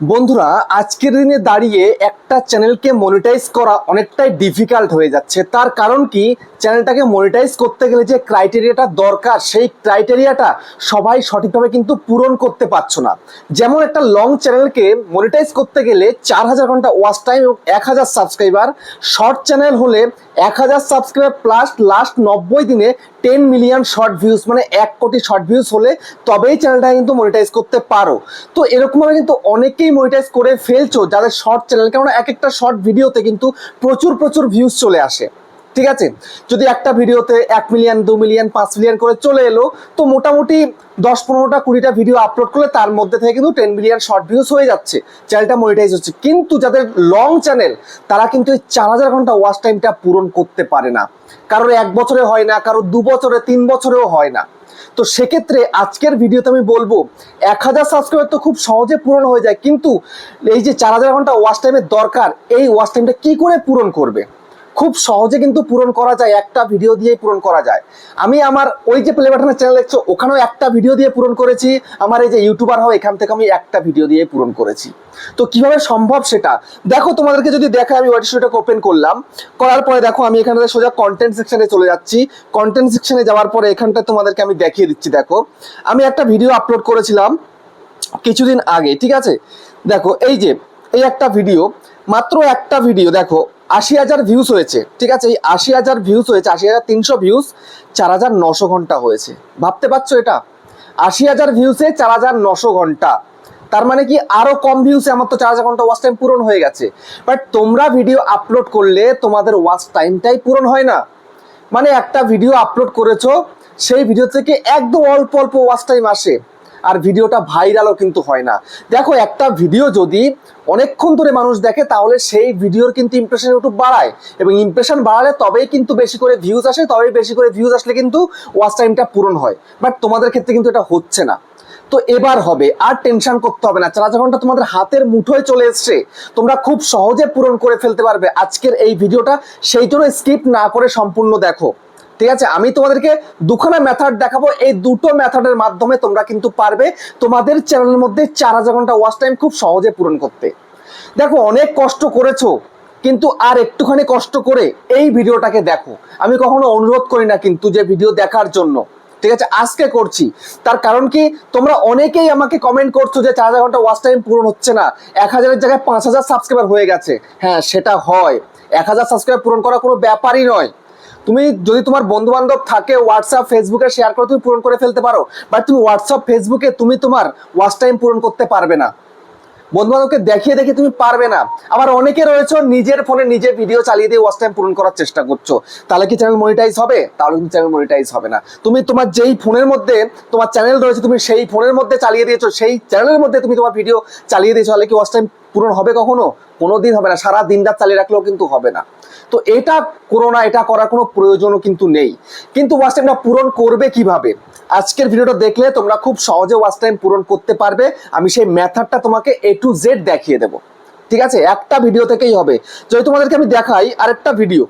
বন্ধুরা, আজকের দিনে দাঁড়িয়ে একটা চ্যানেলকে মনিটাইজ করা অনেকটাই ডিফিকাল্ট হয়ে যাচ্ছে। তার কারণ কি? চ্যানেলটাকে মনিটাইজ করতে গেলে যে ক্রাইটেরিয়াটা দরকার, সেই ক্রাইটেরিয়াটা সবাই সঠিকভাবে কিন্তু পূরণ করতে পারছ না। যেমন একটা লং চ্যানেলকে মনিটাইজ করতে গেলে চার হাজার ঘণ্টা ওয়াচ টাইম এবং এক হাজার সাবস্ক্রাইবার শর্ট চ্যানেল হলে এক হাজার সাবস্ক্রাইবার প্লাস লাস্ট নব্বই দিনে টেন মিলিয়ন শর্ট ভিউজ মানে এক কোটি শর্ট ভিউজ হলে তবেই চ্যানেলটা কিন্তু মনিটাইজ করতে পারো। তো এরকমভাবে কিন্তু অনেকেই মনিটাইজ করে ফেলছো, যাদের শর্ট চ্যানেল কেননা এক একটা শর্ট ভিডিওতে কিন্তু প্রচুর প্রচুর ভিউজ চলে আসে। ঠিক আছে? যদি একটা ভিডিওতে এক মিলিয়ন দু মিলিয়ন পাঁচ মিলিয়ন করে চলে এলো, তো মোটামুটি দশ পনেরোটা, কুড়িটা ভিডিও আপলোড করলে তার মধ্যে থেকে কিন্তু টেন মিলিয়ন শর্ট ভিউজ হয়ে যাচ্ছে। চ্যানেলটা মনিটাইজ হচ্ছে। কিন্তু যাদের লং চ্যানেল তারা কিন্তু এই চার হাজার ঘণ্টা ওয়াচ টাইমটা পূরণ করতে পারে না। কারোর এক বছরে হয় না, কারোর দু বছরে, তিন বছরেও হয় না। তো সেক্ষেত্রে আজকের ভিডিওতে আমি বলব, এক হাজার সাবস্ক্রাইবার তো খুব সহজে পূরণ হয়ে যায়, কিন্তু এই যে চার হাজার ঘণ্টা ওয়াচ টাইমের দরকার, এই ওয়াচ টাইমটা কি করে পূরণ করবে? খুব সহজে কিন্তু পূরণ করা যায়, একটা ভিডিও দিয়েই পূরণ করা যায়। আমি আমার ওই যে প্লে বাটনের চ্যানেল দেখছ, ওখানেও একটা ভিডিও দিয়ে পূরণ করেছি। আমার এই যে ইউটিউবার হয় এখান থেকে আমি একটা ভিডিও দিয়ে পূরণ করেছি। তো কীভাবে সম্ভব সেটা? দেখো, তোমাদেরকে যদি দেখে আমি ওয়েবসাইটটাকে ওপেন করলাম, করার পরে দেখো, আমি এখানে সোজা কন্টেন্ট সেকশনে চলে যাচ্ছি। কন্টেন্ট সেকশনে যাওয়ার পরে এখানটা তোমাদেরকে আমি দেখিয়ে দিচ্ছি, দেখো। আমি একটা ভিডিও আপলোড করেছিলাম কিছুদিন আগে, ঠিক আছে? দেখো, এই যে, এই একটা ভিডিও মাত্র একটা ভিডিও দেখো আশি হাজার ভিউজ হয়েছে, ঠিক আছে? এই আশি হাজার ভিউজ হয়েছে, আশি হাজার তিনশো ভিউজ চার হাজার নশো ঘণ্টা হয়েছে। ভাবতে পারছ এটা? আশি হাজার ভিউসে চার হাজার নশো ঘণ্টা। তার মানে কি আরও কম ভিউসে আমার তো চার হাজার ঘণ্টা ওয়াচ টাইম পূরণ হয়ে গেছে। বাট তোমরা ভিডিও আপলোড করলে তোমাদের ওয়াচ টাইমটাই পূরণ হয় না। মানে একটা ভিডিও আপলোড করেছ, সেই ভিডিও থেকে একদম অল্প অল্প ওয়াচ টাইম আসে। আর ভিডিওটা ভাইরালও কিন্তু হয় না। দেখো, একটা ভিডিও যদি অনেকক্ষণ ধরে মানুষ দেখে, তাহলে সেই ভিডিওর কিন্তু ইমপ্রেশন একটু বাড়ায়। এবং ইমপ্রেশন বাড়ালে তবেই কিন্তু বেশি করে ভিউজ আসে, তবেই বেশি করে ভিউজ আসলে কিন্তু ওয়াচ টাইমটা পূরণ হয়। বাট তোমাদের ক্ষেত্রে কিন্তু এটা হচ্ছে না। তো এবার হবে, আর টেনশন করতে হবে না। চার হাজার ঘণ্টা তোমাদের হাতের মুঠোয় চলে এসছে। তোমরা খুব সহজে পূরণ করে ফেলতে পারবে আজকের এই ভিডিওটা। সেই জন্য স্কিপ না করে সম্পূর্ণ দেখো। ঠিক আছে? আমি তোমাদেরকে দুখানা মেথড দেখাবো। এই দুটো মেথডের মাধ্যমে তোমরা কিন্তু পারবে তোমাদের চ্যানেলের মধ্যে চার হাজার ঘণ্টা ওয়াচ টাইম খুব সহজে পূরণ করতে। দেখো, অনেক কষ্ট করেছ, কিন্তু আর একটুখানি কষ্ট করে এই ভিডিওটাকে দেখো। আমি কখনো অনুরোধ করি না কিন্তু যে ভিডিও দেখার জন্য। ঠিক আছে? আজকে করছি। তার কারণ কি? তোমরা অনেকেই আমাকে কমেন্ট করছ যে চার হাজার ঘণ্টা ওয়াচ টাইম পূরণ হচ্ছে না। এক হাজারের জায়গায় পাঁচ হাজার সাবস্ক্রাইবার হয়ে গেছে। হ্যাঁ সেটা হয়। এক হাজার সাবস্ক্রাইব পূরণ করা কোনো ব্যাপারই নয়। তুমি যদি তোমার বন্ধু বান্ধব থাকে হোয়াটসঅ্যাপ ফেসবুকে শেয়ার করে তুমি পূরণ করে ফেলতে পারো। বাট তুমি হোয়াটসঅ্যাপ ফেসবুকে তুমি তোমার ওয়াচ টাইম পূরণ করতে পারবে না। বন্ধু বান্ধবকে দেখিয়ে দেখে তুমি পারবে না। আবার অনেকে রয়েছে, নিজের ফোনে নিজে ভিডিও চালিয়ে দিয়ে ওয়াচ টাইম পূরণ করার চেষ্টা করছ। তাহলে কি চ্যানেল মনিটাইজ হবে? তাহলে কিন্তু চ্যানেল মনিটাইজ হবে না। তুমি তোমার যেই ফোনের মধ্যে, তোমার চ্যানেল রয়েছে, তুমি সেই ফোনের মধ্যে চালিয়ে দিয়েছ, সেই চ্যানেলের মধ্যে তুমি তোমার ভিডিও চালিয়ে দিয়েছ, তাহলে কি ওয়াচ টাইম পূরণ হবে কখনো? কোনোদিন হবে না। সারা দিন রাত চালিয়ে রাখলেও কিন্তু হবে না। তো এটা করো না, এটা করার কোনো প্রয়োজনও কিন্তু নেই। কিন্তু ওয়াচ টাইমটা পূরণ করবে কীভাবে? আজকের ভিডিওটা দেখলে তোমরা খুব সহজে ওয়াচ টাইম পূরণ করতে পারবে। আমি সেই মেথডটা তোমাকে এ টু জেড দেখিয়ে দেবো। ঠিক আছে? একটা ভিডিও থেকেই হবে। যদি তোমাদেরকে আমি দেখাই আরেকটা ভিডিও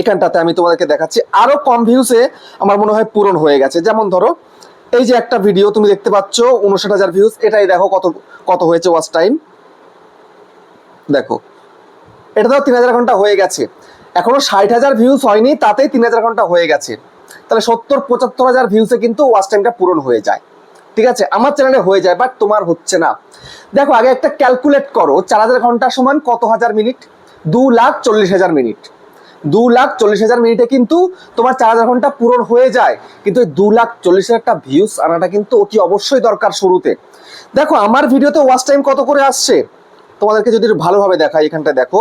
এখানটাতে আমি তোমাদেরকে দেখাচ্ছি। আরও কম ভিউসে আমার মনে হয় পূরণ হয়ে গেছে। যেমন ধরো, এই যে একটা ভিডিও তুমি দেখতে পাচ্ছ, উনষাট হাজার ভিউজ এটাই দেখো কত কত হয়েছে ওয়াচ টাইম দেখো, এটা তো তিন হাজার ঘণ্টা হয়ে গেছে। এখনও ষাট হাজার ভিউজ হয়নি, তাতেই তিন হাজার ঘণ্টা হয়ে গেছে। তাহলে সত্তর, পঁচাত্তর হাজার ভিউসে কিন্তু ওয়াচ টাইমটা পূরণ হয়ে যায়। ঠিক আছে? আমার চ্যানেলে হয়ে যায় বাট তোমার হচ্ছে না। দেখো, আগে একটা ক্যালকুলেট করো, চার হাজার ঘণ্টা সমান কত হাজার মিনিট দু লাখ চল্লিশ হাজার মিনিট দু লাখ চল্লিশ হাজার মিনিটে কিন্তু তোমার চার হাজার ঘণ্টা পূরণ হয়ে যায়। কিন্তু দু লাখ চল্লিশ হাজারটা ভিউস আনাটা কিন্তু অতি অবশ্যই দরকার শুরুতে। দেখো, আমার ভিডিওতে ওয়াচ টাইম কত করে আসছে? তোমাদেরকে যদি ভালোভাবে দেখাই এখানটা দেখো।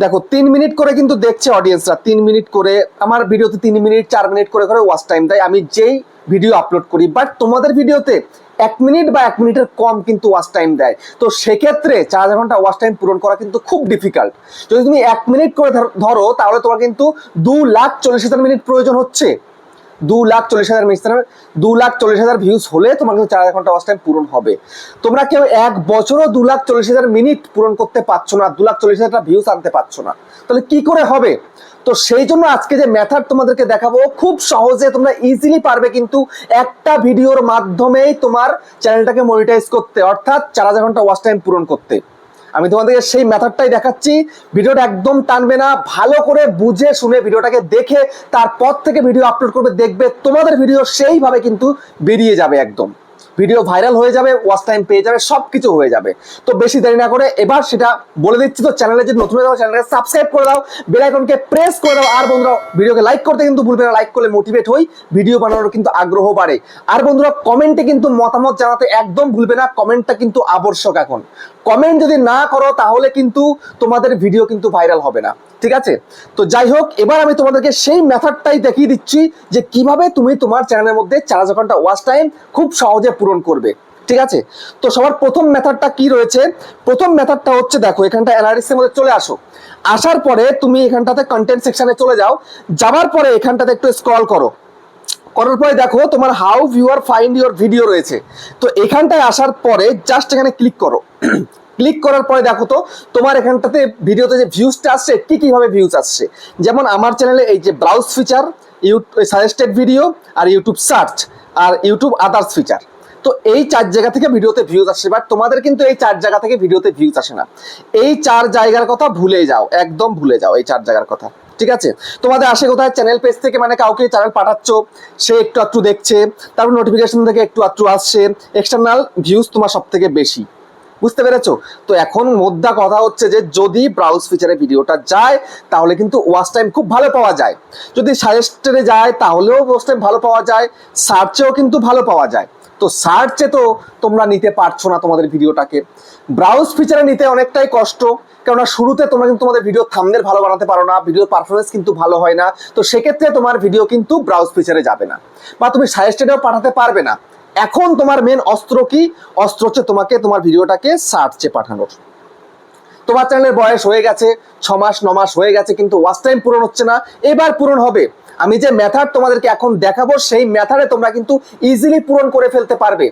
দেখো, তিন মিনিট করে কিন্তু দেখছে অডিয়েন্সরা তিন মিনিট করে, আমার ভিডিওতে তিন মিনিট, চার মিনিট করে করে ওয়াচ টাইম দেয় আমি যেই ভিডিও আপলোড করি বাট তোমাদের ভিডিওতে এক মিনিট বা এক মিনিটের কম কিন্তু ওয়াচ টাইম দেয়। তো সেক্ষেত্রে চার হাজার ঘণ্টা ওয়াচ টাইম পূরণ করা কিন্তু খুব ডিফিকাল্ট যদি তুমি এক মিনিট করে ধর- ধরো, তাহলে তোমার কিন্তু দু লাখ চল্লিশ হাজার মিনিট প্রয়োজন হচ্ছে। দু লাখ চল্লিশ হাজার মিক্সার দু লাখ চল্লিশ হাজার ভিউজ হলে তোমার কিন্তু চার হাজার ঘণ্টা ওয়াচ টাইম পূরণ হবে। তোমরা কেউ এক বছরও দু লাখ চল্লিশ হাজার মিনিট পূরণ করতে পারছ না দু লাখ চল্লিশ হাজার ভিউজ আনতে পারছ না। তাহলে কি করে হবে? তো সেই জন্য আজকে যে মেথড তোমাদেরকে দেখাবো, খুব সহজে তোমরা ইজিলি পারবে কিন্তু একটা ভিডিওর মাধ্যমেই তোমার চ্যানেলটাকে মনিটাইজ করতে, অর্থাৎ চার হাজার ঘণ্টা ওয়াচ টাইম পূরণ করতে। আমি তোমাদেরকে সেই মেথডটাই দেখাচ্ছি। ভিডিওটা একদম টানবে না, ভালো করে বুঝে শুনে ভিডিওটাকে দেখে, তারপর থেকে ভিডিও আপলোড করবে, দেখবে তোমাদের ভিডিও সেইভাবে কিন্তু বেরিয়ে যাবে একদম। ভিডিও ভাইরাল হয়ে যাবে ওয়াচ টাইম পেয়ে যাবে সব কিছু হয়ে যাবে। তো বেশি দেরি না করে এবার সেটা বলে দিচ্ছি, তো চ্যানেলে যে নতুন হয়ে চ্যানেলকে সাবস্ক্রাইব করে দাও বেল আইকনকে প্রেস করে দাও। আর বন্ধুরা ভিডিওকে লাইক করতে কিন্তু ভুলবে না লাইক করলে মোটিভেট হই ভিডিও বানানোর কিন্তু আগ্রহ বাড়ে। আর বন্ধুরা কমেন্টে কিন্তু মতামত জানাতে একদম ভুলবে না কমেন্টটা কিন্তু আবশ্যক এখন। কমেন্ট যদি না করো, তাহলে কিন্তু তোমাদের ভিডিও কিন্তু ভাইরাল হবে না। ঠিক আছে? তো যাই হোক এবার আমি তোমাদেরকে সেই মেথডটাই দেখিয়ে দিচ্ছি যে কীভাবে তুমি তোমার চ্যানেলের মধ্যে চার হাজার ঘণ্টা ওয়াচ টাইম খুব সহজে পূরণ করবে। ঠিক আছে? তো সবার প্রথম মেথডটা কি রয়েছে? প্রথম মেথডটা হচ্ছে দেখো, এখানটা অ্যানালিসিসের মধ্যে চলে আসো। আসার পরে তুমি এখানটাতে কন্টেন্ট সেকশনে চলে যাও। যাওয়ার পরে এখানটাতে একটু স্ক্রল করো। করার পরে দেখো, তোমার how viewer find your video রয়েছে। তো এখানটায় আসার পরে জাস্ট এখানে ক্লিক করো। ক্লিক করার পরে দেখো তো, তোমার এখানটাতে ভিডিওতে যে ভিউজটা আসছে, কি কীভাবে ভিউজ আসছে? যেমন আমার চ্যানেলে এই যে browse feature YouTube suggested video আর ইউটিউব সার্চ আর ইউটিউব আদার্স ফিচার তো এই চার জায়গা থেকে ভিডিওতে ভিউজ আসে বাট তোমাদের কিন্তু এই চার জায়গা থেকে ভিডিওতে ভিউজ আসে না। এই চার জায়গার কথা ভুলে যাও, একদম ভুলে যাও এই চার জায়গার কথা, ঠিক আছে? তোমাদের আসে কোথায়? চ্যানেল পেজ থেকে মানে কাউকে চ্যানেল পাঠাচ্ছ, সে একটু একটু দেখছে, তারপর নোটিফিকেশন থেকে একটু একটু আসছে এক্সটার্নাল ভিউজ তোমার সব থেকে বেশি। বুঝতে পেরেছ? তো এখন মোদ্দা কথা হচ্ছে যে, যদি ব্রাউজ ফিচারে ভিডিওটা যায়, তাহলে কিন্তু ওয়াচ টাইম খুব ভালো পাওয়া যায়। যদি সাজেস্টেডে যায়, তাহলেও ওয়াচ টাইম ভালো পাওয়া যায় সার্চেও কিন্তু ভালো পাওয়া যায়। তো সার্চে তো তোমরা নিতে পারছ না তোমাদের ভিডিওটাকে। ব্রাউজ ফিচারে নিতে অনেকটাই কষ্ট, কেননা শুরুতে তোমরা কিন্তু তোমাদের ভিডিও থামনের ভালো বানাতে পারো না ভিডিও পারফরমেন্স কিন্তু ভালো হয় না। তো সেক্ষেত্রে তোমার ভিডিও কিন্তু ব্রাউজ ফিচারে যাবে না। বা তুমি সাজেস্টেডেও পাঠাতে পারবে না। এখন তোমার মেন অস্ত্র কি? অস্ত্র হচ্ছে তোমাকে তোমার ভিডিওটাকে সার্চে পাঠানোর। তোমার চ্যানেলের বয়স হয়ে গেছে, ছ মাস, ন মাস হয়ে গেছে, কিন্তু ওয়াচ টাইম পূরণ হচ্ছে না। এবার পূরণ হবে। আমি যে মেথড তোমাদেরকে এখন দেখাবো, সেই মেথডে তোমরা কিন্তু ইজিলি পূরণ করে ফেলতে পারবে।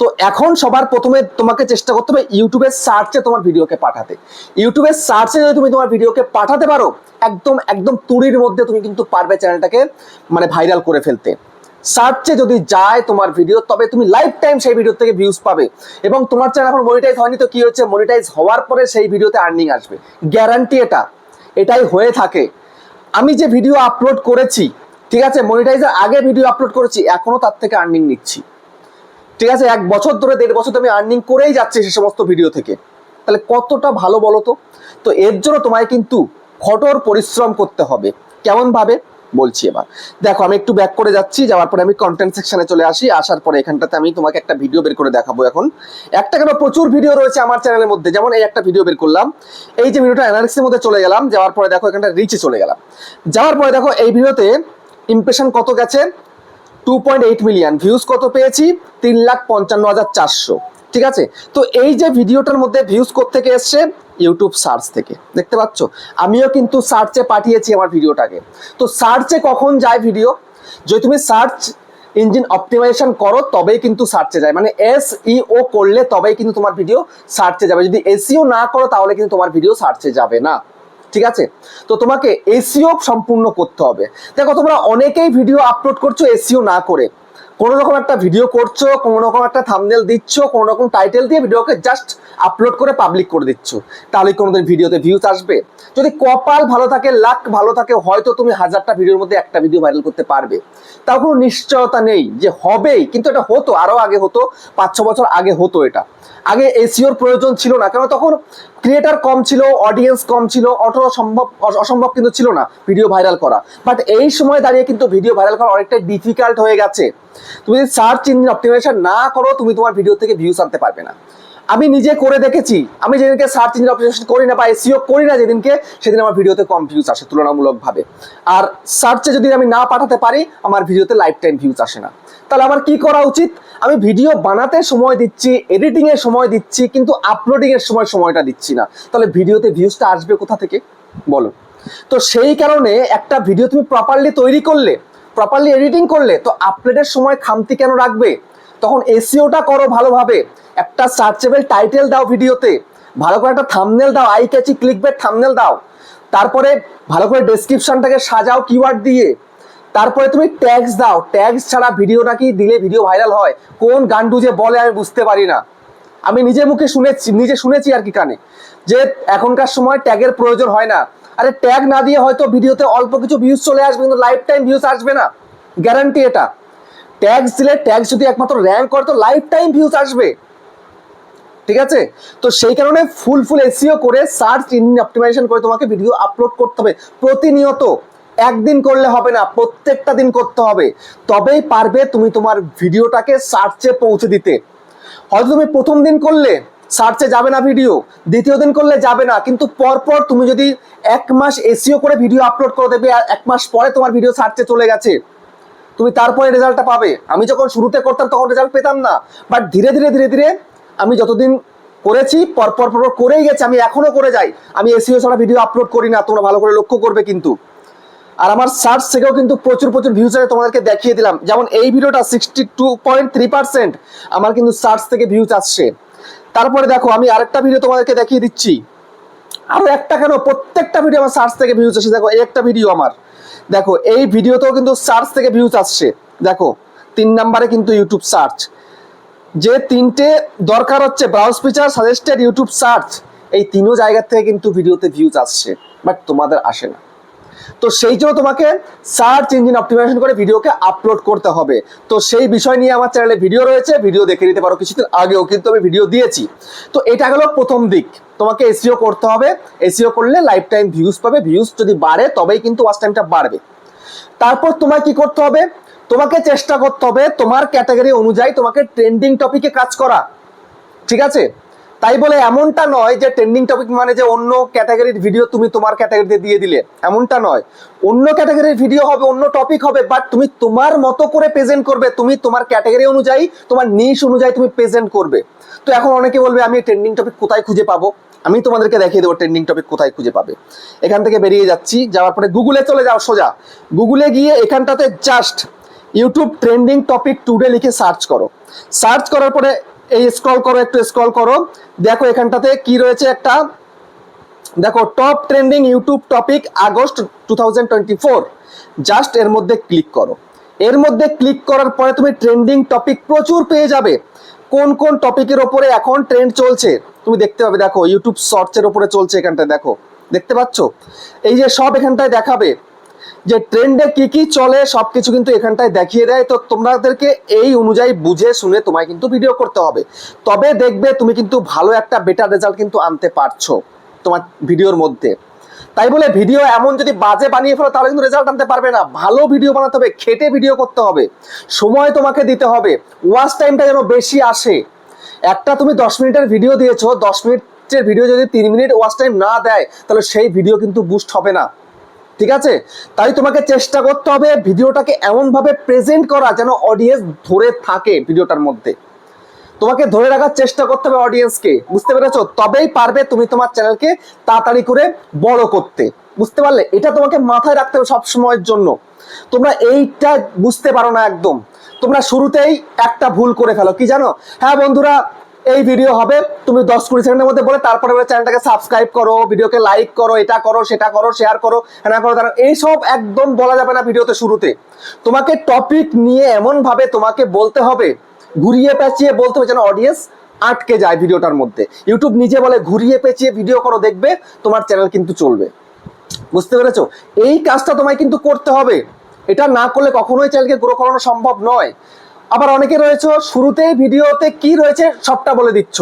তো এখন সবার প্রথমে তোমাকে চেষ্টা করতে হবে ইউটিউবের সার্চে তোমার ভিডিওকে পাঠাতে। ইউটিউবের সার্চে যদি তুমি তোমার ভিডিওকে পাঠাতে পারো, একদম একদম তুড়ির মধ্যে তুমি কিন্তু পারবে চ্যানেলটাকে মানে ভাইরাল করে ফেলতে। সার্চে যদি যায় তোমার ভিডিও তবে তুমি লাইফ টাইম সেই ভিডিও থেকে ভিউজ পাবে। এবং তোমার চ্যানেল এখন মনিটাইজ হয়নি তো কি হচ্ছে মনিটাইজ হওয়ার পরে সেই ভিডিওতে আর্নিং আসবে। গ্যারান্টি এটা। এটাই হয়ে থাকে। আমি যে ভিডিও আপলোড করেছি, ঠিক আছে? মনিটাইজের আগে ভিডিও আপলোড করেছি, এখনও তার থেকে আর্নিং নিচ্ছি। ঠিক আছে? এক বছর ধরে, দেড় বছর আমি আর্নিং করেই যাচ্ছি সে সমস্ত ভিডিও থেকে। তাহলে কতটা ভালো বলো তো? তো এর জন্য তোমায় কিন্তু কঠোর পরিশ্রম করতে হবে। কেমন ভাবে বলছি এবার। দেখো, আমি একটু ব্যাক করে যাচ্ছি, যাওয়ার পরে আমি কন্টেন্ট সেকশনে চলে আসি, আসার পরে এখানটাতে আমি তোমাকে একটা ভিডিও বের করে দেখাবো এখন। একটা কেন প্রচুর ভিডিও রয়েছে আমার চ্যানেলের মধ্যে, যেমন এই একটা ভিডিও বের করলাম। এই যে ভিডিওটা অ্যানালিসিসের মধ্যে চলে গেলাম, যাওয়ার পরে দেখো এখানটা রিচে চলে গেলাম। যাওয়ার পরে দেখো, এই ভিডিওতে ইমপ্রেশন কত গেছে? Two point eight million views কত পেয়েছি? তিন লাখ পঞ্চান্ন হাজার চারশো। ঠিক আছে? তো এই যে ভিডিওটার মধ্যে ভিউজ থেকে এসছে? ইউটিউব সার্চ থেকে। দেখতে পাচ্ছ? আমিও কিন্তু সার্চে পাঠিয়েছি আমার ভিডিওটাকে। তো সার্চে কখন যায় ভিডিও যদি তুমি সার্চ ইঞ্জিন অপটিমাইজেশন করো, তবেই কিন্তু সার্চে যায়। মানে এস ও করলে তবেই কিন্তু তোমার ভিডিও সার্চে যাবে। যদি এসইও না করো, তাহলে কিন্তু তোমার ভিডিও সার্চে যাবে না। ঠিক আছে? তো তোমাকে এসিও সম্পূর্ণ করতে হবে। দেখো, তোমরা অনেকেই ভিডিও আপলোড করছ এসিও না করে। কোনো রকম একটা ভিডিও করছ, কোনো রকম একটা থামনেল দিচ্ছ, কোনো রকম টাইটেল দিয়ে ভিডিওকে জাস্ট আপলোড করে পাবলিক করে দিচ্ছ। তাহলে কোনোদিন ভিডিওতে ভিউজ আসবে। যদি কপাল ভালো থাকে লাক ভালো থাকে, হয়তো তুমি হাজারটা ভিডিওর মধ্যে একটা ভিডিও ভাইরাল করতে পারবে। তাও কোনো নিশ্চয়তা নেই যে হবেই, কিন্তু এটা হতো আরও আগে হতো পাঁচ ছ বছর আগে হতো এটা। আগে এসিওর প্রয়োজন ছিল না, কেন তখন ক্রিয়েটার কম ছিল অডিয়েন্স কম ছিল অত সম্ভব অসম্ভব কিন্তু ছিল না ভিডিও ভাইরাল করা। বাট এই সময় দাঁড়িয়ে কিন্তু ভিডিও ভাইরাল করা অনেকটাই ডিফিকাল্ট হয়ে গেছে। তুমি যদি সার্চ ইঞ্জিন অপটিমাইজেশন না করো, তুমি তোমার ভিডিও থেকে ভিউজ আনতে পারবে না। আমি নিজে করে দেখেছি। আমি যেদিনকে সার্চ ইঞ্জিন অপটিমাইজেশন করি না বা এসিও করি না যেদিনকে, সেদিন আমার ভিডিওতে কম ভিউজ আসে তুলনামূলকভাবে। আর সার্চে যদি আমি না পাঠাতে পারি, আমার ভিডিওতে লাইফ টাইম ভিউজ আসে না। তাহলে আমার কি করা উচিত? আমি ভিডিও বানাতে সময় দিচ্ছি এডিটিং এর সময় দিচ্ছি, কিন্তু আপলোডিং এর সময় সময়টা দিচ্ছি না। তাহলে ভিডিওতে ভিউজটা আসবে কোথা থেকে? বলো। তো সেই কারণে একটা ভিডিও তুমি প্রপারলি তৈরি করলে প্রপারলি এডিটিং করলে, তো আপলোডের সময় খামতি কেন রাখবে? তখন এসিওটা করো ভালোভাবে। একটা সার্চেবল টাইটেল দাও ভিডিওতে, ভালো করে একটা থামনেল দাও eye catchy click clickbait thumbnail দাও। তারপরে ভালো করে ডেসক্রিপশনটাকে সাজাও কিওয়ার্ড দিয়ে। তারপরে তুমি ট্যাগস দাও ট্যাগস ছাড়া ভিডিও নাকি দিলে ভিডিও ভাইরাল হয়, কোন গান্ডু যে বলে আমি বুঝতে পারি না। আমি নিজে মুখে শুনেছি, নিজে শুনেছি আর কি কানে, যে এখনকার সময় ট্যাগের প্রয়োজন হয় না। আরে ট্যাগ না দিয়ে হয়তো ভিডিওতে অল্প কিছু ভিউজ চলে আসবে, কিন্তু লাইফ টাইম ভিউজ আসবে না। গ্যারান্টি এটা। ট্যাগস দিলে ট্যাগস যদি একমাত্র র্যাঙ্ক করে, তো লাইফ টাইম ভিউজ আসবে। ঠিক আছে? তো সেই কারণে ফুল ফুল এসিও করে সার্চ ইঞ্জিন অপটিমাইজেশন করে তোমাকে ভিডিও আপলোড করতে হবে প্রতিনিয়ত। একদিন করলে হবে না, প্রত্যেকটা দিন করতে হবে। তবেই পারবে তুমি তোমার ভিডিওটাকে সার্চে পৌঁছে দিতে। হয়তো তুমি প্রথম দিন করলে সার্চে যাবে না ভিডিও দ্বিতীয় দিন করলে যাবে না, কিন্তু পরপর তুমি যদি এক মাস এসিও করে ভিডিও আপলোড করে দেবে এক মাস পরে তোমার ভিডিও সার্চে চলে গেছে। তুমি তারপরে রেজাল্টটা পাবে। আমি যখন শুরুতে করতাম তখন রেজাল্ট পেতাম না। বাট ধীরে ধীরে ধীরে ধীরে আমি যতদিন করেছি, পরপর পরপর করেই গেছি, আমি এখনও করে যাই। আমি এসিও ছাড়া ভিডিও আপলোড করি না, তোমরা ভালো করে লক্ষ্য করবে কিন্তু। আর আমার সার্চ থেকেও কিন্তু প্রচুর প্রচুর ভিউজ আছে তোমাদেরকে দেখিয়ে দিলাম। যেমন এই ভিডিওটা sixty two point three percent আমার কিন্তু সার্চ থেকে ভিউজ আসছে। তারপরে দেখো, আমি আরেকটা ভিডিও তোমাদেরকে দেখিয়ে দিচ্ছি। আরও একটা কেন? প্রত্যেকটা ভিডিও আমার সার্চ থেকে ভিউজ আসে। দেখো, এই একটা ভিডিও আমার। দেখো, এই ভিডিওতেও কিন্তু সার্চ থেকে ভিউজ আসছে। দেখো, তিন নাম্বারে কিন্তু ইউটিউব সার্চ যে তিনটে দরকার হচ্ছে browse feature suggested YouTube search এই তিনও জায়গা থেকে কিন্তু ভিডিওতে ভিউজ আসছে বাট তোমাদের আসে না। তো সেই জন্য তোমাকে সার্চ ইঞ্জিন অপটিমাইজেশন করে ভিডিওকে আপলোড করতে হবে। তো সেই বিষয় নিয়ে আমার চ্যানেলে ভিডিও রয়েছে ভিডিও দেখে নিতে পারো। কিছুদিন আগেও কিন্তু আমি ভিডিও দিয়েছি। তো এটা হলো প্রথম দিক। তোমাকে এসিও করতে হবে। এসিও করলে লাইফ টাইম ভিউজ পাবে। ভিউজ যদি বাড়ে, তবেই কিন্তু ওয়াচ টাইমটা বাড়বে। তারপর তোমায় কি করতে হবে? তোমাকে চেষ্টা করতে হবে তোমার ক্যাটাগরি অনুযায়ী তোমাকে ট্রেন্ডিং টপিকে কাজ করা। ঠিক আছে? তাই বলে এমনটা নয় যে ট্রেন্ডিং টপিক মানে যে অন্য ক্যাটাগরির ভিডিও তুমি তোমার ক্যাটাগরিতে দিয়ে দিলে। এমনটা নয়। অন্য ক্যাটাগরির ভিডিও হবে, অন্য টপিক হবে বাট তুমি তোমার মতো করে প্রেজেন্ট করবে। তুমি তোমার ক্যাটাগরি অনুযায়ী, তোমার নিশ অনুযায়ী তুমি প্রেজেন্ট করবে। তো এখন অনেকে বলবে, আমি ট্রেন্ডিং টপিক কোথায় খুঁজে পাবো? আমি তোমাদেরকে দেখিয়ে দেবো ট্রেন্ডিং টপিক কোথায় খুঁজে পাবে। এখান থেকে বেরিয়ে যাচ্ছি, যাওয়ার পরে গুগলে চলে যাও সোজা। গুগলে গিয়ে এখানটাতে just YouTube trending topic today লিখে সার্চ করো। সার্চ করার পরে এই স্ক্রল করো, একটু স্ক্রল করো। দেখো এখানটাতে কি রয়েছে একটা? দেখো top trending YouTube topic August two just এর মধ্যে ক্লিক করো। এর মধ্যে ক্লিক করার পরে তুমি ট্রেন্ডিং টপিক প্রচুর পেয়ে যাবে। কোন কোন টপিকের ওপরে এখন ট্রেন্ড চলছে? তুমি দেখতে পাবে, দেখো ইউটিউব শর্টসের ওপরে চলছে এখানটায়, দেখো। দেখতে পাচ্ছ? এই যে সব এখানটায় দেখাবে। যে ট্রেন্ডে কি কি চলে, সবকিছু কিন্তু এখানটায় দেখিয়ে দেয়। তো তোমাদেরকে এই অনুযায়ী বুঝে শুনে তোমায় কিন্তু ভিডিও করতে হবে। তবে দেখবে তুমি কিন্তু ভালো একটা বেটার রেজাল্ট কিন্তু আনতে পারছ তোমার ভিডিওর মধ্যে। তাই বলে ভিডিও এমন যদি বাজে বানিয়ে ফেলো, তাহলে কিন্তু রেজাল্ট আনতে পারবে না। ভালো ভিডিও বানাতে হবে, খেটে ভিডিও করতে হবে। সময় তোমাকে দিতে হবে। ওয়াচ টাইমটা যেন বেশি আসে। একটা তুমি দশ মিনিটের ভিডিও দিয়েছ, দশ মিনিটের ভিডিও যদি তিন মিনিট ওয়াচ টাইম না দেয়, তাহলে সেই ভিডিও কিন্তু বুস্ট হবে না। ঠিক আছে? তাই তোমাকে চেষ্টা করতে হবে ভিডিওটাকে এমনভাবে প্রেজেন্ট করা যেন অডিয়েন্স ধরে থাকে ভিডিওটার মধ্যে। তোমাকে ধরে রাখার চেষ্টা করতে হবে অডিয়েন্সকে বুঝতে পেরেছ? তবেই পারবে তুমি তোমার চ্যানেলকে তাড়াতাড়ি করে বড় করতে। বুঝতে পারলে? এটা তোমাকে মাথায় রাখতে হবে সব সময়ের জন্য। তোমরা এইটা বুঝতে পারো না একদম। তোমরা শুরুতেই একটা ভুল করে ফেলো। কি জানো? হ্যাঁ বন্ধুরা এই ভিডিও হবে। তুমি দশ কুড়ি সেকেন্ডের মধ্যে বলে তারপরে চ্যানেলটাকে সাবস্ক্রাইব করো ভিডিওকে লাইক করো, এটা করো, সেটা করো শেয়ার করো হ্যাঁ করো তারা এইসব একদম বলা যাবে না ভিডিওতে শুরুতে। তোমাকে টপিক নিয়ে এমন ভাবে তোমাকে বলতে হবে, ঘুরিয়ে পেঁচিয়ে বলতে হবে যেন অডিয়েন্স আটকে যায় ভিডিওটার মধ্যে। ইউটিউব নিজে বলে ঘুরিয়ে পেঁচিয়ে ভিডিও করো, দেখবে তোমার চ্যানেল কিন্তু চলবে। বুঝতে পেরেছ? এই কাজটা তোমায় কিন্তু করতে হবে। এটা না করলে কখনোই চ্যানেলকে গ্রো করানো সম্ভব নয়। আবার অনেকে রয়েছে, শুরুতেই ভিডিওতে কি রয়েছে সবটা বলে দিচ্ছ।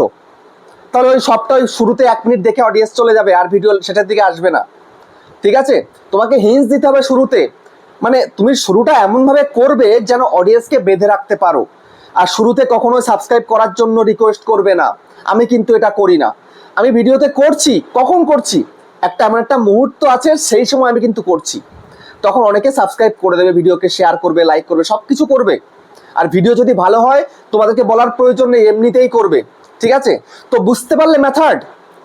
তাহলে ওই সবটা ওই শুরুতে এক মিনিট দেখে অডিয়েন্স চলে যাবে, আর ভিডিও সেটার দিকে আসবে না। ঠিক আছে? তোমাকে হিন্স দিতে হবে শুরুতে। মানে তুমি শুরুটা এমনভাবে করবে যেন অডিয়েন্সকে বেঁধে রাখতে পারো। আর শুরুতে কখনোই সাবস্ক্রাইব করার জন্য রিকোয়েস্ট করবে না। আমি কিন্তু এটা করি না। আমি ভিডিওতে করছি। কখন করছি? একটা এমন একটা মুহূর্ত আছে, সেই সময় আমি কিন্তু করছি। তখন অনেকে সাবস্ক্রাইব করে দেবে, ভিডিওকে শেয়ার করবে লাইক করবে সব কিছু করবে। আর ভিডিও যদি ভালো হয়, তোমাদেরকে বলার প্রয়োজন নেই, এমনিতেই করবে। ঠিক আছে? তো বুঝতে পারলে মেথড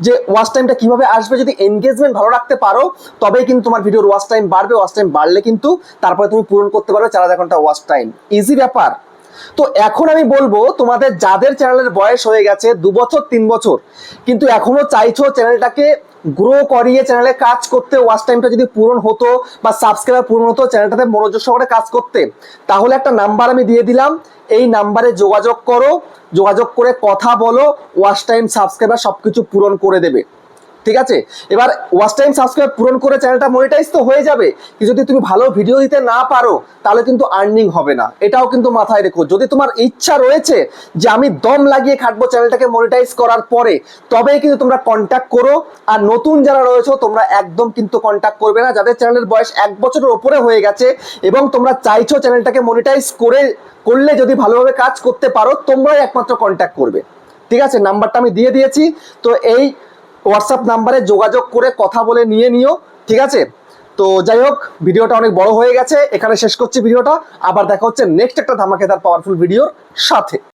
যে ওয়াচ টাইমটা কীভাবে আসবে, যদি এনগেজমেন্ট ভালো রাখতে পারো, তবেই কিন্তু তোমার ভিডিওর ওয়াচ টাইম বাড়বে। ওয়াচ টাইম বাড়লে কিন্তু তারপরে তুমি পূরণ করতে পারবে চার হাজার ঘণ্টা ওয়াচ টাইম ইজি ব্যাপার। তো এখন আমি বলব, তোমাদের যাদের চ্যানেলের বয়স হয়ে গেছে দু বছর, তিন বছর, কিন্তু এখনও চাইছো চ্যানেলটাকে গ্রো করিয়ে চ্যানেলে কাজ করতে ওয়াচ টাইমটা যদি পূরণ হতো বা সাবস্ক্রাইবার পূরণ হতো চ্যানেলটাতে মনোযোগ সহকারে কাজ করতে, তাহলে একটা নাম্বার আমি দিয়ে দিলাম। এই নাম্বারে যোগাযোগ করো, যোগাযোগ করে কথা বলো ওয়াচ টাইম সাবস্ক্রাইবার সবকিছু পূরণ করে দেবে। ঠিক আছে? এবার ওয়াচ টাইম সাবস্ক্রাইব পূরণ করে চ্যানেলটা মনিটাইজ তো হয়ে যাবে। যদি তুমি ভালো ভিডিও দিতে না পারো, তাহলে কিন্তু আর্নিং হবে না। এটাও কিন্তু মাথায় রেখো। যদি তোমার ইচ্ছা রয়েছে যে আমি দম লাগিয়ে খাটবো চ্যানেলটাকে মনিটাইজ করার পরে, তবেই কিন্তু তোমরা কন্ট্যাক্ট করো। আর নতুন যারা রয়েছে, তোমরা একদম কিন্তু কন্ট্যাক্ট করবে না। যাদের চ্যানেলের বয়স এক বছরের ওপরে হয়ে গেছে এবং তোমরা চাইছো চ্যানেলটাকে মনিটাইজ করে, করলে যদি ভালোভাবে কাজ করতে পারো, তোমরাই একমাত্র কন্ট্যাক্ট করবে। ঠিক আছে? নাম্বারটা আমি দিয়ে দিয়েছি। তো এই হোয়াটসঅ্যাপ নাম্বারে যোগাযোগ করে কথা বলে নিয়ে নিও, ঠিক আছে? তো যাই হোক, ভিডিওটা অনেক বড় হয়ে গেছে, এখানে শেষ করছি ভিডিওটা, আবার দেখা হচ্ছে নেক্সট একটা ধামাকেদার পাওয়ারফুল ভিডিওর সাথে।